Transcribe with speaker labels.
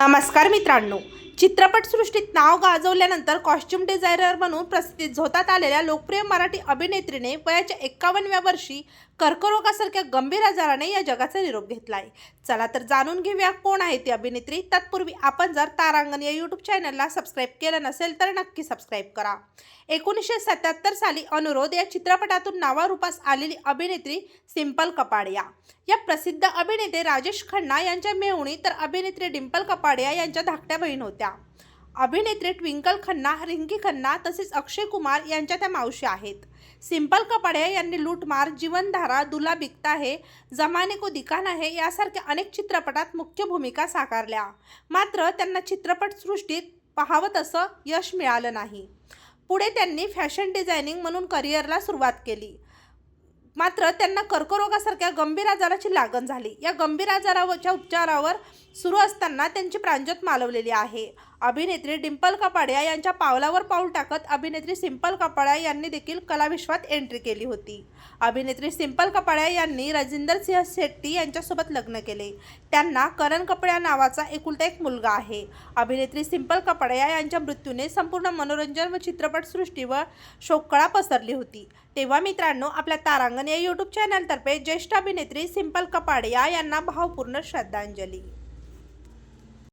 Speaker 1: नमस्कार मित्रांनो. चित्रपटसृष्टीत नाव गाजवल्यानंतर कॉस्ट्युम डिझायनर म्हणून प्रसिद्धीत झोतात आलेल्या लोकप्रिय मराठी अभिनेत्रीने वयाच्या एक्कावन्नव्या वर्षी कर्करोगासारख्या गंभीर आजाराने या जगाचा निरोप घेतला आहे चला तर जाणून घेऊया कोण आहे ती अभिनेत्री. तत्पूर्वी आपण जर तारांगण या यूट्यूब चॅनलला सबस्क्राईब केलं नसेल तर नक्की सबस्क्राईब करा. एकोणीसशे सत्याहत्तर साली अनुरोध या चित्रपटातून नावारूपास आलेली अभिनेत्री सिंपल कपाडिया. या प्रसिद्ध अभिनेते राजेश खन्ना यांच्या मेहुणी तर अभिनेत्री डिंपल कपाडिया यांच्या धाकट्या बहीण होत्या. अभिनेत्री ट्विंकल खन्ना रिंकी खन्ना तसेच अक्षय कुमार यांच्या त्या मावशी आहेत. सिंपल कपडे यांनी लूटमार जीवनधारा दुला बिकता है जमाने को दिखाना है यासारख्या अनेक चित्रपटात मुख्य भूमिका साकारल्या. मात्र त्यांना चित्रपटसृष्टीत पाहावं तसं यश मिळालं नाही. पुढे त्यांनी फॅशन डिझायनिंग म्हणून करिअरला सुरुवात केली. मात्र त्यांना कर्करोगासारख्या गंभीर आजाराची लागण झाली. या गंभीर आजारावरच्या उपचारावर सुरू असताना त्यांची प्रांजत मालवलेली आहे. अभिनेत्री डिंपल कपाडिया यांच्या पावलावर पाऊल टाकत अभिनेत्री सिंपल कपाडिया यांनी देखील कलाविश्वात एंट्री केली होती. अभिनेत्री सिंपल कपाडिया यांनी राजिंदर सिंह शेट्टी यांच्यासोबत लग्न केले. त्यांना करण कपड्या नावाचा एकुलता एक मुलगा आहे. अभिनेत्री सिंपल कपाडिया यांच्या मृत्यूने संपूर्ण मनोरंजन व चित्रपटसृष्टीवर शोककळा पसरली होती. तेव्हा मित्रांनो आपल्या तारांगण या यूट्यूब चॅनलतर्फे ज्येष्ठ अभिनेत्री सिंपल कपाडिया यांना भावपूर्ण श्रद्धांजली.